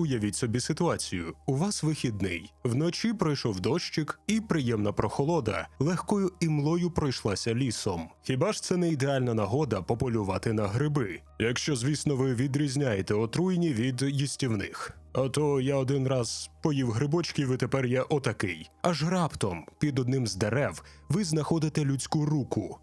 Уявіть собі ситуацію: у вас вихідний, вночі пройшов дощик, і приємна прохолода легкою імлою пройшлася лісом. Хіба ж це не ідеальна нагода пополювати на гриби? Якщо, звісно, ви відрізняєте отруйні від їстівних. А то я один раз поїв грибочків, і тепер я отакий. Аж раптом під одним з дерев ви знаходите людську руку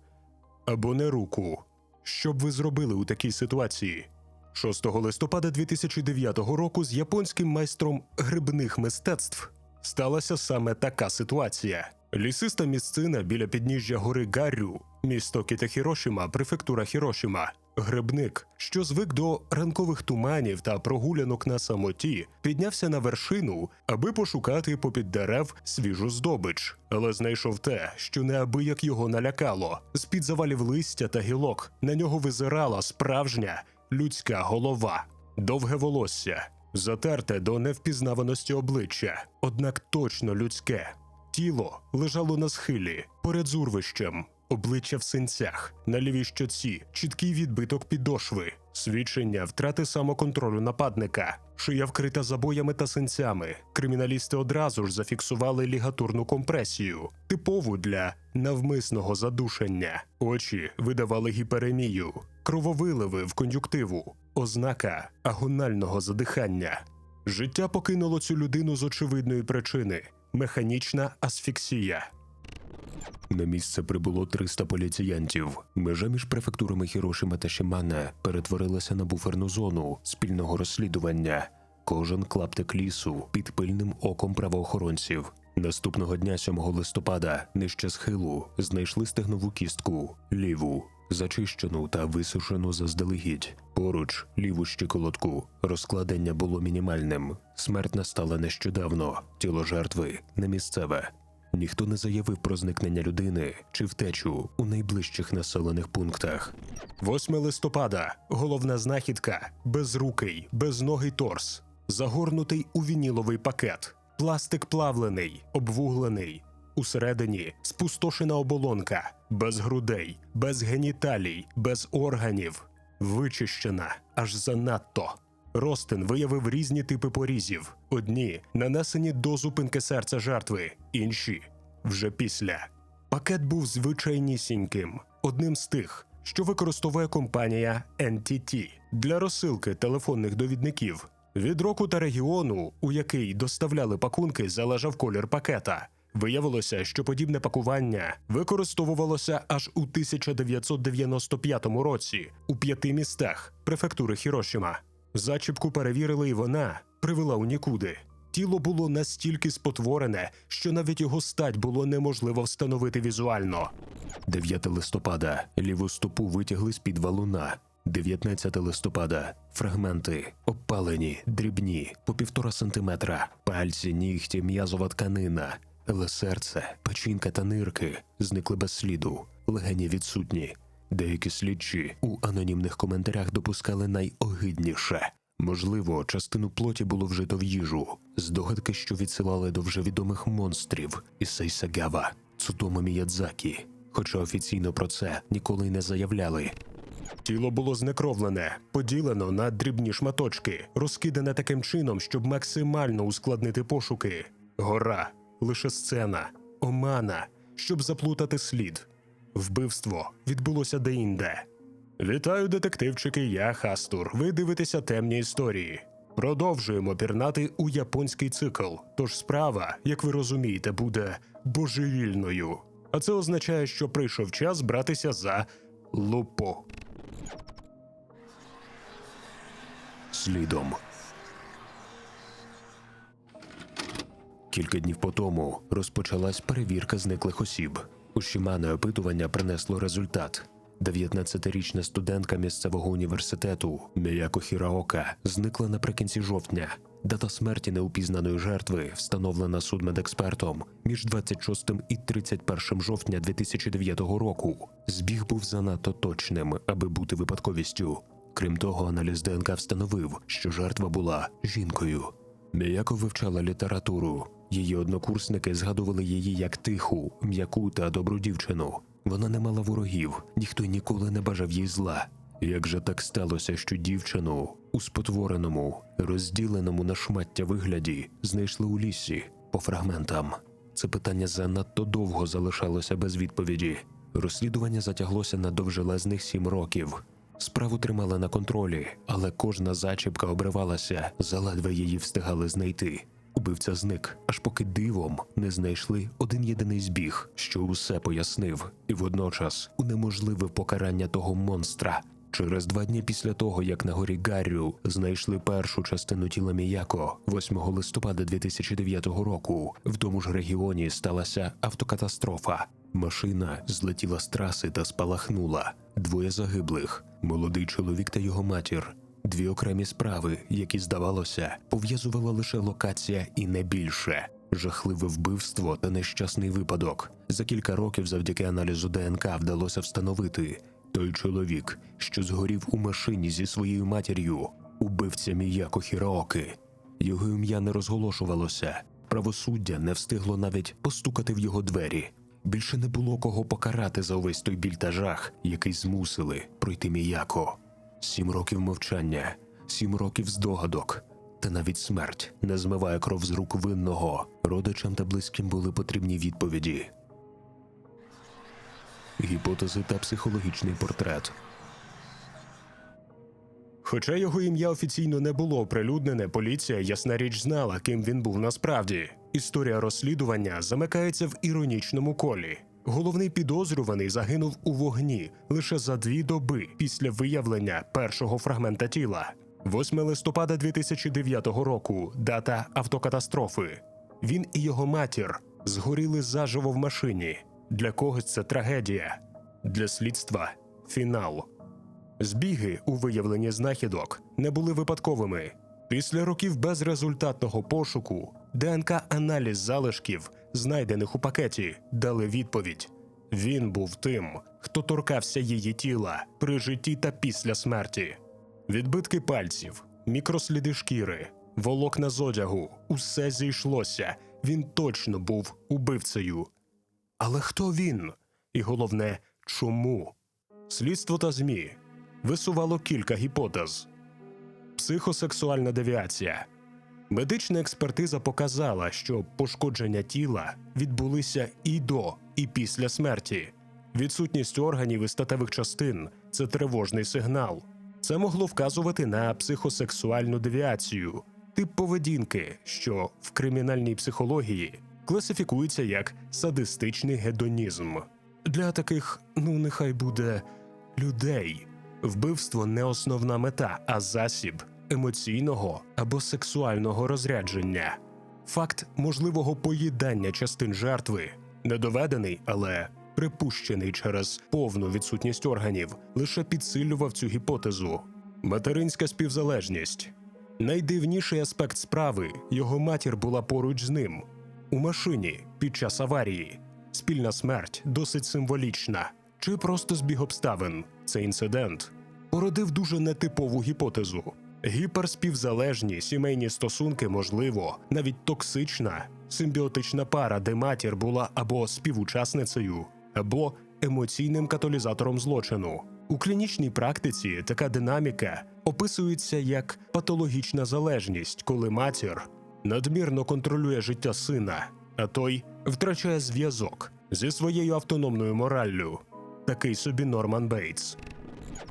або не руку. Що б ви зробили у такій ситуації? 6 листопада 2009 року з японським майстром грибних мистецтв сталася саме така ситуація. Лісиста місцина біля підніжжя гори Гаррю, місто Кітахірошима, префектура Хірошима. Грибник, що звик до ранкових туманів та прогулянок на самоті, піднявся на вершину, аби пошукати попід дерев свіжу здобич, але знайшов те, що неабияк його налякало. З-під завалів листя та гілок на нього визирала справжня людська голова, довге волосся, затерте до невпізнаваності обличчя, однак точно людське. Тіло лежало на схилі, перед зурвищем, обличчя в синцях, на лівій щоці, чіткий відбиток підошви, свідчення втрати самоконтролю нападника, шия вкрита забоями та синцями. Криміналісти одразу ж зафіксували лігатурну компресію, типову для навмисного задушення. Очі видавали гіперемію, крововиливи в кон'юктиву, ознака агонального задихання. Життя покинуло цю людину з очевидної причини механічна асфіксія. На місце прибуло 300 поліціянтів. Межа між префектурами Хірошима та Шимана перетворилася на буферну зону спільного розслідування. Кожен клаптик лісу під пильним оком правоохоронців. Наступного дня, 7 листопада, нижче схилу знайшли стегнову кістку ліву, зачищену та висушену заздалегідь. Поруч ліву щиколотку. Розкладення було мінімальним. Смерть настала нещодавно. Тіло жертви не місцеве. Ніхто не заявив про зникнення людини чи втечу у найближчих населених пунктах. 8 листопада. Головна знахідка безрукий, безногий торс, загорнутий у вініловий пакет, пластик плавлений, обвуглений. Усередині спустошена оболонка, без грудей, без геніталій, без органів, вичищена аж занадто. Ростин виявив різні типи порізів: одні нанесені до зупинки серця жертви, інші вже після. Пакет був звичайнісіньким, одним з тих, що використовує компанія NTT для розсилки телефонних довідників. Від року та регіону, у який доставляли пакунки, залежав колір пакета. Виявилося, що подібне пакування використовувалося аж у 1995 році у п'яти містах префектури Хірошима. Зачіпку перевірили, і вона привела у нікуди. Тіло було настільки спотворене, що навіть його стать було неможливо встановити візуально. 9 листопада ліву стопу витягли з під валуна. 19 листопада фрагменти обпалені, дрібні, по півтора сантиметра, пальці, нігті, м'язова тканина, але серце, печінка та нирки зникли без сліду, легені відсутні. Деякі слідчі у анонімних коментарях допускали найогидніше. Можливо, частину плоті було вжито в їжу, здогадки, що відсилали до вже відомих монстрів Ісей Сагава, Цутомо Міядзакі, хоча офіційно про це ніколи не заявляли. Тіло було знекровлене, поділено на дрібні шматочки, розкидане таким чином, щоб максимально ускладнити пошуки. Гора, лише сцена, омана, щоб заплутати слід. Вбивство відбулося деінде. Вітаю, детективчики, я Хастур. Ви дивитеся темні історії. Продовжуємо пірнати у японський цикл. Тож справа, як ви розумієте, буде божевільною. А це означає, що прийшов час братися за лупу. Слідом. Кілька днів по тому розпочалась перевірка зниклих осіб. Ушімане опитування принесло результат. 19-річна студентка місцевого університету Міяко Хіраока зникла наприкінці жовтня. Дата смерті неупізнаної жертви встановлена судмедекспертом між 26 і 31 жовтня 2009 року. Збіг був занадто точним, аби бути випадковістю. Крім того, аналіз ДНК встановив, що жертва була жінкою. Міяко вивчала літературу. Її однокурсники згадували її як тиху, м'яку та добру дівчину. Вона не мала ворогів, ніхто ніколи не бажав їй зла. Як же так сталося, що дівчину у спотвореному, розділеному на шмаття вигляді знайшли у лісі по фрагментам? Це питання занадто довго залишалося без відповіді. Розслідування затяглося на довжелезних сім років. Справу тримали на контролі, але кожна зачіпка обривалася, заледве її встигали знайти. Убивця зник, аж поки дивом не знайшли один єдиний збіг, що усе пояснив, і водночас унеможливив покарання того монстра. Через два дні після того, як на горі Гаррю знайшли першу частину тіла Міяко, 8 листопада 2009 року, в тому ж регіоні сталася автокатастрофа. Машина злетіла з траси та спалахнула. Двоє загиблих молодий чоловік та його матір. Дві окремі справи, які, здавалося, пов'язувала лише локація і не більше. Жахливе вбивство та нещасний випадок. За кілька років завдяки аналізу ДНК вдалося встановити той чоловік, що згорів у машині зі своєю матір'ю, убивця Міяко Хіраоки. Його ім'я не розголошувалося. Правосуддя не встигло навіть постукати в його двері. Більше не було кого покарати за увесь той біль та жах, який змусили пройти Міяко. Сім років мовчання, сім років здогадок, та навіть смерть не змиває кров з рук винного. Родичам та близьким були потрібні відповіді. Гіпотези та психологічний портрет. Хоча його ім'я офіційно не було оприлюднене, поліція, ясна річ, знала, ким він був насправді. Історія розслідування замикається в іронічному колі. Головний підозрюваний загинув у вогні лише за дві доби після виявлення першого фрагмента тіла. 8 листопада 2009 року, дата автокатастрофи. Він і його матір згоріли заживо в машині. Для когось це трагедія, для слідства фінал. Збіги у виявленні знахідок не були випадковими. Після років безрезультатного пошуку ДНК-аналіз залишків, знайдених у пакеті, дали відповідь. Він був тим, хто торкався її тіла при житті та після смерті. Відбитки пальців, мікросліди шкіри, волокна з одягу усе зійшлося. Він точно був убивцею. Але хто він? І головне, чому? Слідство та ЗМІ висувало кілька гіпотез. Психосексуальна девіація. Медична експертиза показала, що пошкодження тіла відбулися і до, і після смерті. Відсутність органів і статевих частин це тривожний сигнал. Це могло вказувати на психосексуальну девіацію, тип поведінки, що в кримінальній психології класифікується як садистичний гедонізм. Для таких, ну нехай буде людей. Вбивство не основна мета, а засіб емоційного або сексуального розрядження. Факт можливого поїдання частин жертви не доведений, але припущений через повну відсутність органів, лише підсилював цю гіпотезу. Материнська співзалежність. Найдивніший аспект справи його матір була поруч з ним у машині під час аварії. Спільна смерть досить символічна. Чи просто збіг обставин? Цей інцидент породив дуже нетипову гіпотезу. Гіперспівзалежні сімейні стосунки, можливо, навіть токсична симбіотична пара, де матір була або співучасницею, або емоційним каталізатором злочину. У клінічній практиці така динаміка описується як патологічна залежність, коли матір надмірно контролює життя сина, а той втрачає зв'язок зі своєю автономною мораллю. Такий собі Норман Бейтс.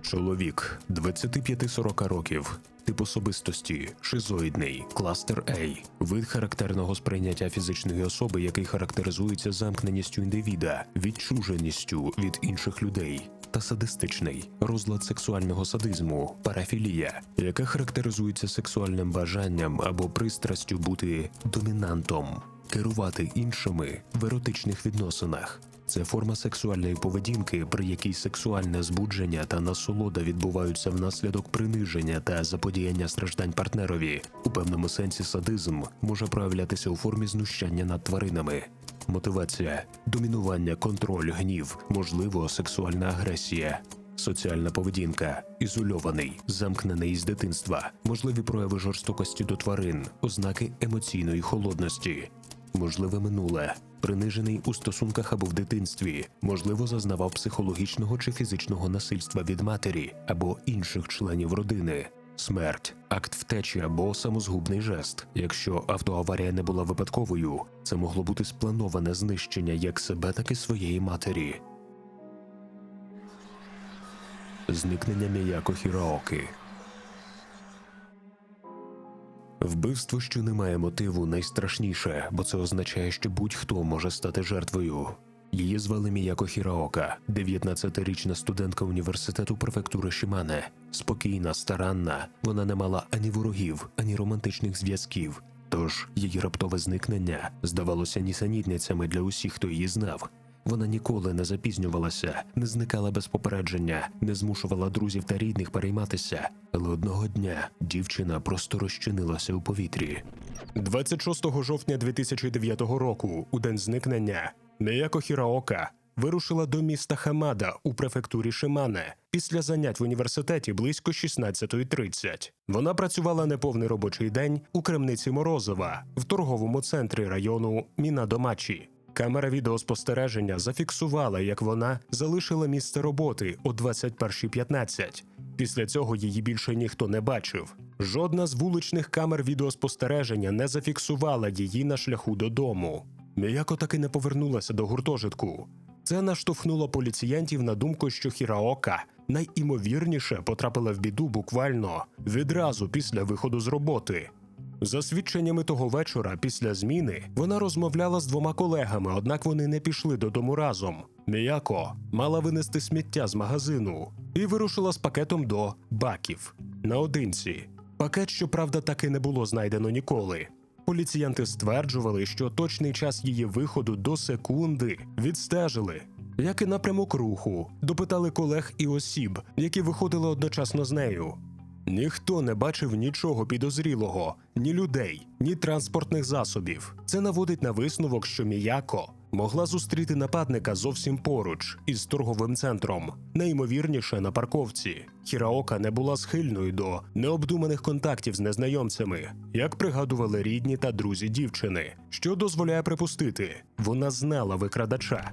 Чоловік 25-40 років. Тип особистості шизоїдний, кластер A, вид характерного сприйняття фізичної особи, який характеризується замкненістю індивіда, відчуженістю від інших людей, та садистичний розлад сексуального садизму, парафілія, яка характеризується сексуальним бажанням або пристрастю бути домінантом, керувати іншими в еротичних відносинах. Це форма сексуальної поведінки, при якій сексуальне збудження та насолода відбуваються внаслідок приниження та заподіяння страждань партнерові. У певному сенсі садизм може проявлятися у формі знущання над тваринами. Мотивація, домінування, контроль, гнів, можливо, сексуальна агресія. Соціальна поведінка, ізольований, замкнений із дитинства, можливі прояви жорстокості до тварин, ознаки емоційної холодності. Можливе минуле, принижений у стосунках або в дитинстві, можливо, зазнавав психологічного чи фізичного насильства від матері або інших членів родини. Смерть, акт втечі або самозгубний жест. Якщо автоаварія не була випадковою, це могло бути сплановане знищення як себе, так і своєї матері. Зникнення Міяко Хіраоки Вбивство, що не має мотиву, найстрашніше, бо це означає, що будь-хто може стати жертвою. Її звали Міяко Хіраока, 19-річна студентка університету префектури Шимане. Спокійна, старанна, вона не мала ані ворогів, ані романтичних зв'язків. Тож її раптове зникнення здавалося нісенітницями для усіх, хто її знав. Вона ніколи не запізнювалася, не зникала без попередження, не змушувала друзів та рідних перейматися. Але одного дня дівчина просто розчинилася у повітрі. 26 жовтня 2009 року, у день зникнення, Міяко Хіраока вирушила до міста Хамада у префектурі Шимане після занять в університеті близько 16.30. Вона працювала неповний робочий день у крамниці Морозова в торговому центрі району Мінадомачі. Камера відеоспостереження зафіксувала, як вона залишила місце роботи о 21.15. Після цього її більше ніхто не бачив. Жодна з вуличних камер відеоспостереження не зафіксувала її на шляху додому. Міяко таки не повернулася до гуртожитку. Це наштовхнуло поліціянтів на думку, що Хіраока найімовірніше потрапила в біду буквально відразу після виходу з роботи. За свідченнями того вечора, після зміни, вона розмовляла з двома колегами, однак вони не пішли додому разом. Міяко мала винести сміття з магазину і вирушила з пакетом до баків наодинці. Пакет, щоправда, таки не було знайдено ніколи. Поліціянти стверджували, що точний час її виходу до секунди відстежили. Як і напрямок руху, допитали колег і осіб, які виходили одночасно з нею. Ніхто не бачив нічого підозрілого, ні людей, ні транспортних засобів. Це наводить на висновок, що Міяко могла зустріти нападника зовсім поруч із торговим центром, найімовірніше на парковці. Хіраока не була схильною до необдуманих контактів з незнайомцями, як пригадували рідні та друзі дівчини, що дозволяє припустити, вона знала викрадача.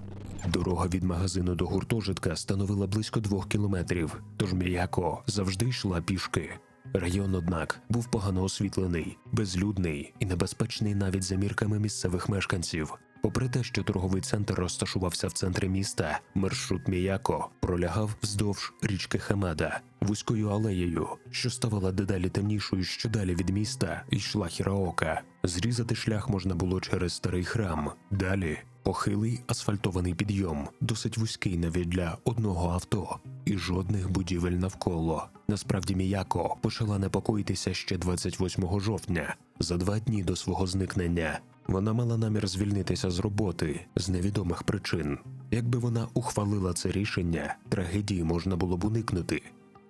Дорога від магазину до гуртожитка становила близько двох кілометрів, тож Міяко завжди йшла пішки. Район, однак, був погано освітлений, безлюдний і небезпечний навіть за мірками місцевих мешканців. Попри те, що торговий центр розташувався в центрі міста, маршрут Міяко пролягав вздовж річки Хамада вузькою алеєю, що ставала дедалі темнішою, що далі від міста йшла Хіраока. Зрізати шлях можна було через старий храм. Далі похилий асфальтований підйом, досить вузький навіть для одного авто, і жодних будівель навколо. Насправді Міяко почала непокоїтися ще 28 жовтня, за два дні до свого зникнення. Вона мала намір звільнитися з роботи з невідомих причин. Якби вона ухвалила це рішення, трагедії можна було б уникнути.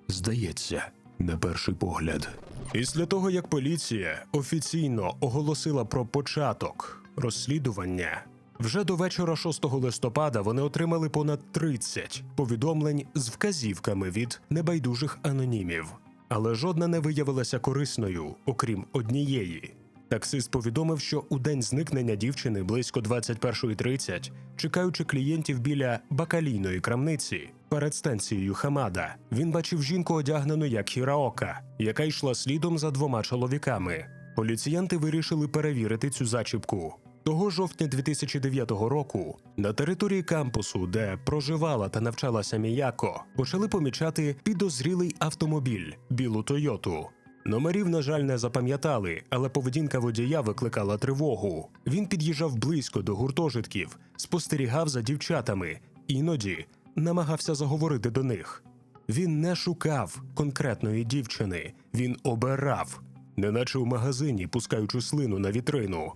Здається, на перший погляд. Після того, як поліція офіційно оголосила про початок розслідування, вже до вечора 6 листопада вони отримали понад 30 повідомлень з вказівками від небайдужих анонімів, але жодна не виявилася корисною, окрім однієї. Таксист повідомив, що у день зникнення дівчини близько 21.30, чекаючи клієнтів біля бакалійної крамниці перед станцією Хамада, він бачив жінку одягнену як Хіраока, яка йшла слідом за двома чоловіками. Поліціянти вирішили перевірити цю зачіпку. Того жовтня 2009 року на території кампусу, де проживала та навчалася Міяко, почали помічати підозрілий автомобіль білу Тойоту. Номерів, на жаль, не запам'ятали, але поведінка водія викликала тривогу. Він під'їжджав близько до гуртожитків, спостерігав за дівчатами, іноді намагався заговорити до них. Він не шукав конкретної дівчини, він обирав, неначе у магазині, пускаючи слину на вітрину.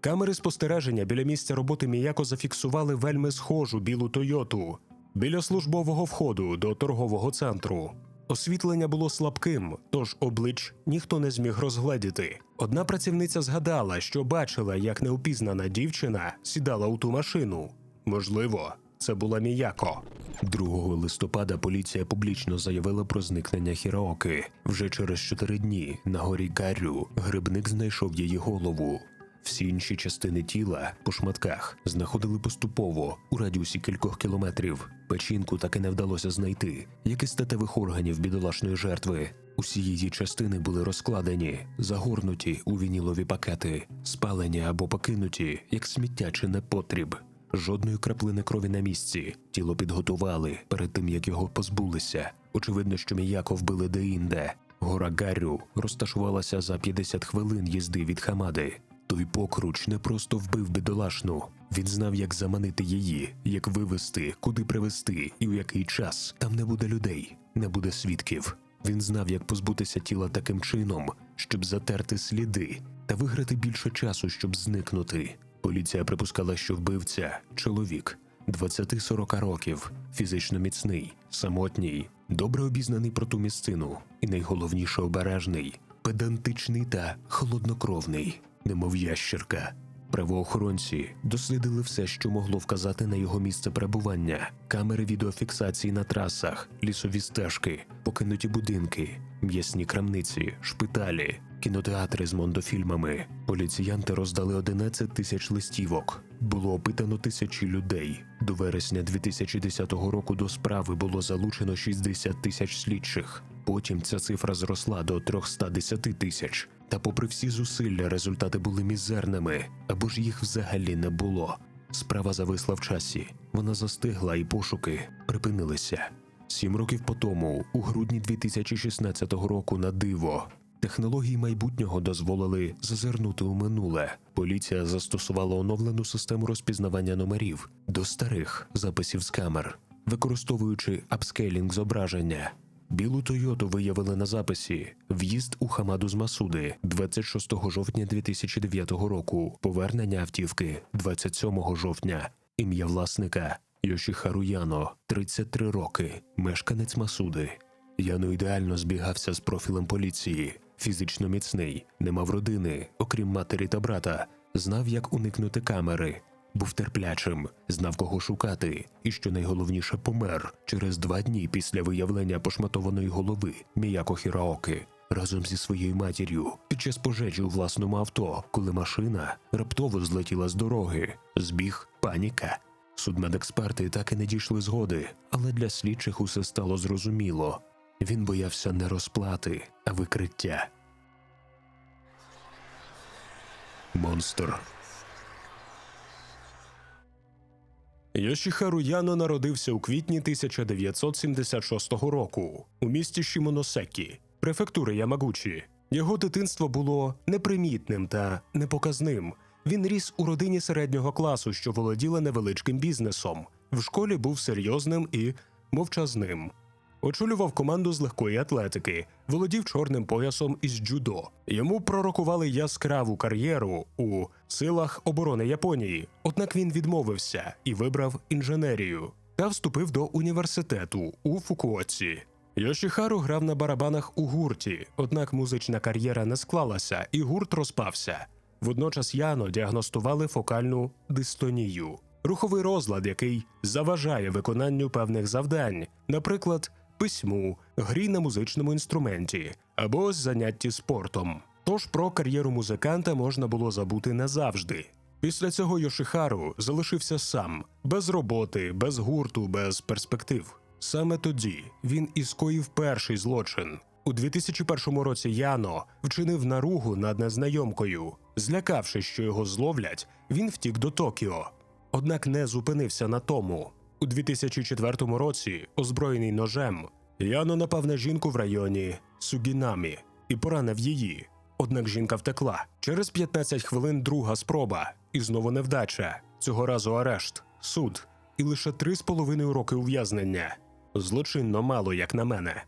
Камери спостереження біля місця роботи м'яко зафіксували вельми схожу білу Тойоту біля службового входу до торгового центру. Освітлення було слабким, тож облич ніхто не зміг розгледіти. Одна працівниця згадала, що бачила, як неупізнана дівчина сідала у ту машину. Можливо, це була Міяко. 2 листопада поліція публічно заявила про зникнення Хіраоки. Вже через чотири дні на горі Гарю грибник знайшов її голову. Всі інші частини тіла по шматках знаходили поступово у радіусі кількох кілометрів. Печінку так і не вдалося знайти, як і статевих органів бідолашної жертви. Усі її частини були розкладені, загорнуті у вінілові пакети, спалені або покинуті, як сміття чи непотріб. Жодної краплини крові на місці. Тіло підготували перед тим, як його позбулися. Очевидно, що м'яко вбили деінде. Гора Гаррю розташувалася за 50 хвилин їзди від Хамади. Той покруч не просто вбив бідолашну. Він знав, як заманити її, як вивести, куди привезти і у який час. Там не буде людей, не буде свідків. Він знав, як позбутися тіла таким чином, щоб затерти сліди та виграти більше часу, щоб зникнути. Поліція припускала, що вбивця чоловік 20-40 років, фізично міцний, самотній, добре обізнаний про ту місцину, і найголовніше обережний, педантичний та холоднокровний, немов ящерка. Правоохоронці дослідили все, що могло вказати на його місце перебування: камери відеофіксації на трасах, лісові стежки, покинуті будинки, м'ясні крамниці, шпиталі, кінотеатри з мондофільмами. Поліціянти роздали 11 тисяч листівок. Було опитано тисячі людей. До вересня 2010 року до справи було залучено 60 тисяч слідчих. Потім ця цифра зросла до 310 тисяч. Та, попри всі зусилля, результати були мізерними, або ж їх взагалі не було. Справа зависла в часі. Вона застигла, і пошуки припинилися. Сім років по тому, у грудні 2016 року, на диво, технології майбутнього дозволили зазирнути у минуле. Поліція застосувала оновлену систему розпізнавання номерів до старих записів з камер, використовуючи апскейлінг зображення. Білу Тойоту виявили на записі в'їзд у Хамаду з Масуди 26 жовтня 2009 року. Повернення автівки 27 жовтня. Ім'я власника Йошіхару Яно, 33 роки, мешканець Масуди. Яно ідеально збігався з профілем поліції, фізично міцний, не мав родини, окрім матері та брата, знав, як уникнути камери, був терплячим, знав кого шукати, і що найголовніше помер через два дні після виявлення пошматованої голови Міяко Хіраоки разом зі своєю матір'ю під час пожежі у власному авто, коли машина раптово злетіла з дороги, збіг паніка. Судмедексперти так і не дійшли згоди, але для слідчих усе стало зрозуміло. Він боявся не розплати, а викриття. Монстр. Йошіхару Яно народився у квітні 1976 року у місті Шімоносекі, префектури Ямагучі. Його дитинство було непримітним та непоказним. Він ріс у родині середнього класу, що володіла невеличким бізнесом. В школі був серйозним і мовчазним. Очолював команду з легкої атлетики, володів чорним поясом із джудо. Йому пророкували яскраву кар'єру у силах оборони Японії. Однак він відмовився і вибрав інженерію та вступив до університету у Фукуоці. Йошіхару грав на барабанах у гурті, однак музична кар'єра не склалася, і гурт розпався. Водночас Яно діагностували фокальну дистонію, руховий розлад, який заважає виконанню певних завдань, наприклад, письму, грі на музичному інструменті або занятті спортом. Тож про кар'єру музиканта можна було забути назавжди. Після цього Йошихару залишився сам, без роботи, без гурту, без перспектив. Саме тоді він і скоїв перший злочин. У 2001 році Яно вчинив наругу над незнайомкою. Злякавши, що його зловлять, він втік до Токіо. Однак не зупинився на тому. У 2004 році, озброєний ножем, Яно напав на жінку в районі Сугінамі і поранив її. Однак жінка втекла. Через 15 хвилин друга спроба, і знову невдача. Цього разу арешт, суд і лише 3,5 роки ув'язнення. Злочинно мало, як на мене.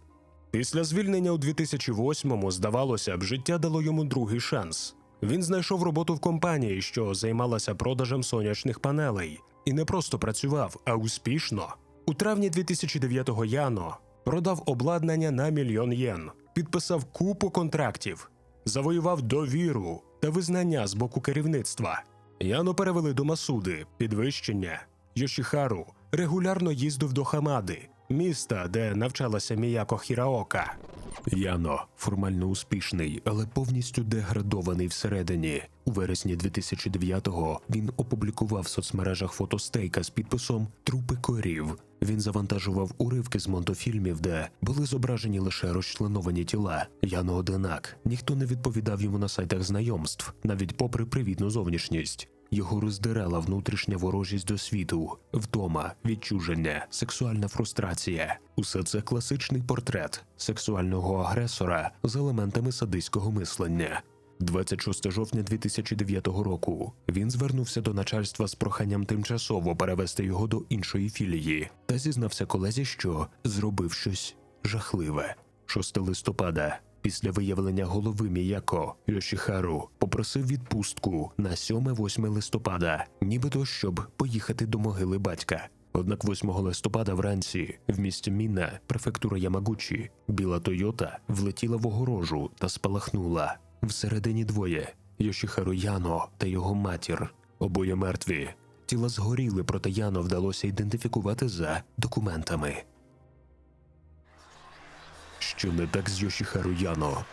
Після звільнення у 2008-му, здавалося б, життя дало йому другий шанс. Він знайшов роботу в компанії, що займалася продажем сонячних панелей, і не просто працював, а успішно. У травні 2009-го Яно продав обладнання на мільйон єн, підписав купу контрактів, завоював довіру та визнання з боку керівництва. Яно перевели до Масуди, підвищення. Йошіхару регулярно їздив до Хамади, міста, де навчалася Міяко Хіраока. Яно формально успішний, але повністю деградований всередині. У вересні 2009-го він опублікував в соцмережах фото стейка з підписом Трупи корів. Він завантажував уривки з монтофільмів, де були зображені лише розчленовані тіла. Яно одинак. Ніхто не відповідав йому на сайтах знайомств, навіть попри привітну зовнішність. Його роздирала внутрішня ворожість до світу, втома, відчуження, сексуальна фрустрація. Усе це класичний портрет сексуального агресора з елементами садистського мислення. 26 жовтня 2009 року він звернувся до начальства з проханням тимчасово перевести його до іншої філії та зізнався колезі, що зробив щось жахливе. 6 листопада Після виявлення голови Міяко Йошіхару попросив відпустку на 7-8 листопада, нібито щоб поїхати до могили батька. Однак 8 листопада вранці в місті Мінна, префектура Ямагучі, біла Тойота влетіла в огорожу та спалахнула. Всередині двоє Йошіхару Яно та його матір. Обоє мертві. Тіла згоріли, проте Яно вдалося ідентифікувати за документами. Що не так з Йошіхару Яно?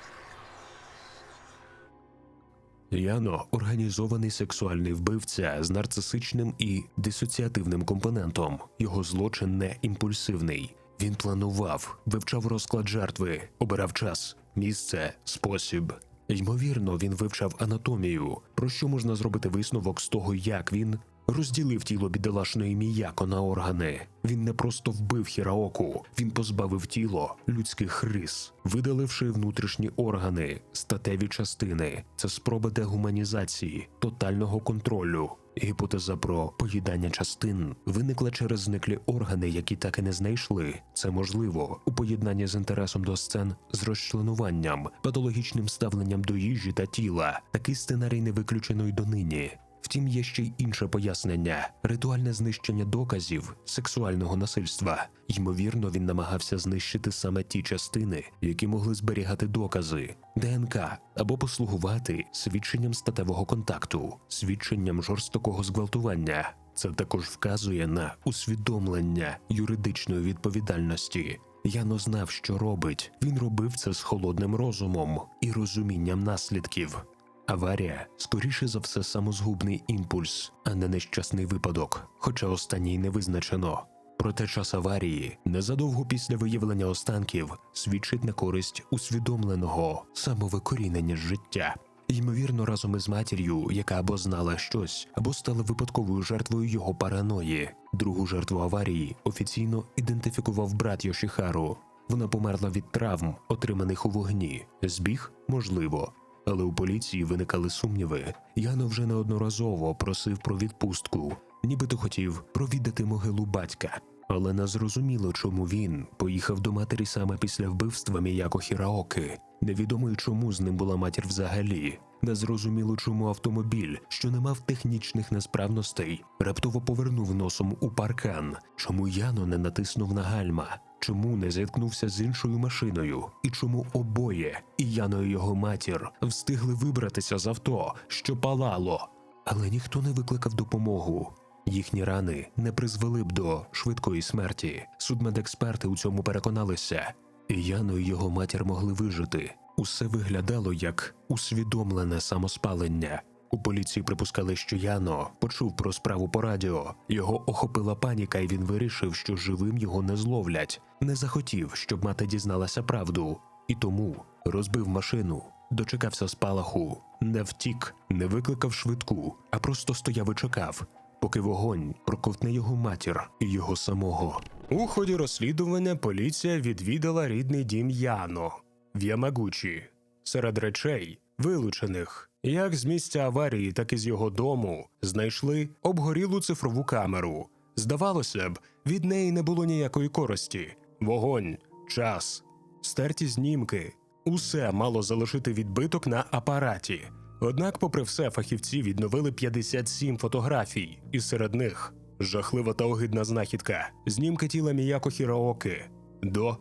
Яно організований сексуальний вбивця з нарцисичним і дисоціативним компонентом. Його злочин не імпульсивний. Він планував, вивчав розклад жертви, обирав час, місце, спосіб. Ймовірно, він вивчав анатомію, про що можна зробити висновок з того, як він розділив тіло бідолашної міяко на органи. Він не просто вбив Хіраоку, він позбавив тіло людських рис, видаливши внутрішні органи, статеві частини. Це спроба дегуманізації, тотального контролю. Гіпотеза про поїдання частин виникла через зниклі органи, які так і не знайшли. Це можливо у поєднанні з інтересом до сцен з розчленуванням, патологічним ставленням до їжі та тіла. Такий сценарій не виключено й донині. Втім, є ще й інше пояснення: ритуальне знищення доказів сексуального насильства. Ймовірно, він намагався знищити саме ті частини, які могли зберігати докази, ДНК або послугувати свідченням статевого контакту, свідченням жорстокого зґвалтування. Це також вказує на усвідомлення юридичної відповідальності. Яно знав, що робить. Він робив це з холодним розумом і розумінням наслідків. Аварія, скоріше за все, самозгубний імпульс, а не нещасний випадок, хоча останній не визначено. Проте час аварії незадовго після виявлення останків свідчить на користь усвідомленого самовикорінення життя. Ймовірно, разом із матір'ю, яка або знала щось, або стала випадковою жертвою його параної. Другу жертву аварії офіційно ідентифікував брат Йошіхару. Вона померла від травм, отриманих у вогні. Збіг можливо, але у поліції виникали сумніви. Яно вже неодноразово просив про відпустку, нібито хотів провідати могилу батька. Але не зрозуміло, чому він поїхав до матері саме після вбивства Міяко Хіраоки. Невідомо чому з ним була матір взагалі. Незрозуміло, чому автомобіль, що не мав технічних несправностей, раптово повернув носом у паркан. Чому Яно не натиснув на гальма? Чому не зіткнувся з іншою машиною? І чому обоє, і Яно і його матір, встигли вибратися з авто, що палало? Але ніхто не викликав допомогу. Їхні рани не призвели б до швидкої смерті. Судмедексперти у цьому переконалися. І Яно і його матір могли вижити. Усе виглядало як усвідомлене самоспалення. У поліції припускали, що Яно почув про справу по радіо. Його охопила паніка, і він вирішив, що живим його не зловлять. Не захотів, щоб мати дізналася правду, і тому розбив машину, дочекався спалаху, не втік, не викликав швидку, а просто стояв і чекав, поки вогонь проковтне його матір і його самого. У ході розслідування поліція відвідала рідний дім Яно в Ямагучі. Серед речей, вилучених як з місця аварії, так і з його дому, знайшли обгорілу цифрову камеру. Здавалося б, від неї не було ніякої користі. Вогонь, час, стерті знімки. Усе мало залишити відбиток на апараті. Однак, попри все, фахівці відновили 57 фотографій, і серед них жахлива та огидна знахідка, знімки тіла Міяко Хіраоки до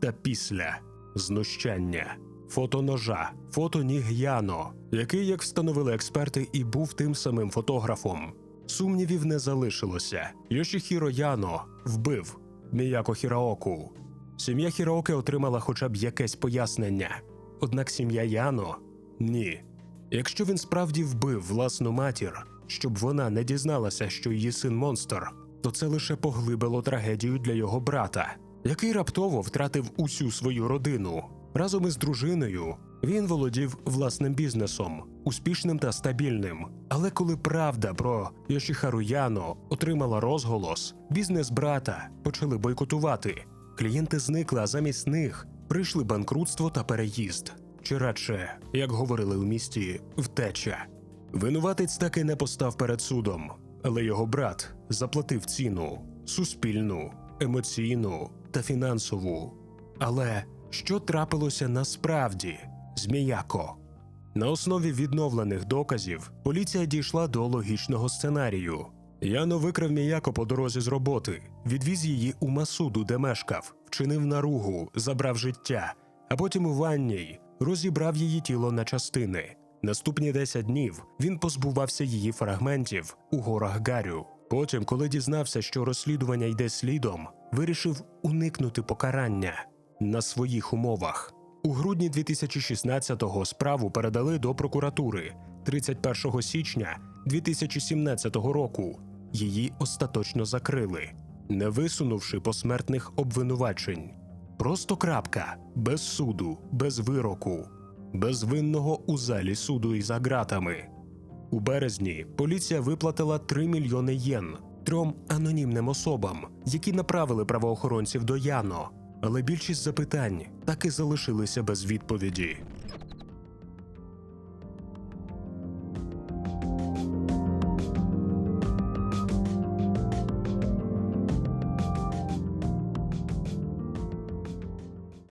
та після знущання, фото ножа, фото ніг Яно, який, як встановили експерти, і був тим самим фотографом. Сумнівів не залишилося. Йошіхіро Яно вбив Міяко Хіраоку. Сім'я Хіраоки отримала хоча б якесь пояснення. Однак сім'я Яно ні. Якщо він справді вбив власну матір, щоб вона не дізналася, що її син монстр, то це лише поглибило трагедію для його брата, який раптово втратив усю свою родину. Разом із дружиною він володів власним бізнесом, успішним та стабільним. Але коли правда про Йошіхару Яно отримала розголос, бізнес брата почали бойкотувати. Клієнти зникли, а замість них прийшли банкрутство та переїзд. Чи радше, як говорили у місті, втеча. Винуватець таки не постав перед судом, але його брат заплатив ціну суспільну, емоційну та фінансову. Але що трапилося насправді? Зміяко. На основі відновлених доказів поліція дійшла до логічного сценарію. Яно викрав Міяко по дорозі з роботи, відвіз її у Масуду, де мешкав, вчинив наругу, забрав життя, а потім у ванній розібрав її тіло на частини. Наступні 10 днів він позбувався її фрагментів у горах Гарю. Потім, коли дізнався, що розслідування йде слідом, вирішив уникнути покарання на своїх умовах. У грудні 2016-го справу передали до прокуратури. 31 січня 2017 року її остаточно закрили, не висунувши посмертних обвинувачень. Просто крапка, без суду, без вироку, безвинного у залі суду і за ґратами. У березні поліція виплатила 3 мільйони єн трьом анонімним особам, які направили правоохоронців до Яно. Але більшість запитань так і залишилися без відповіді.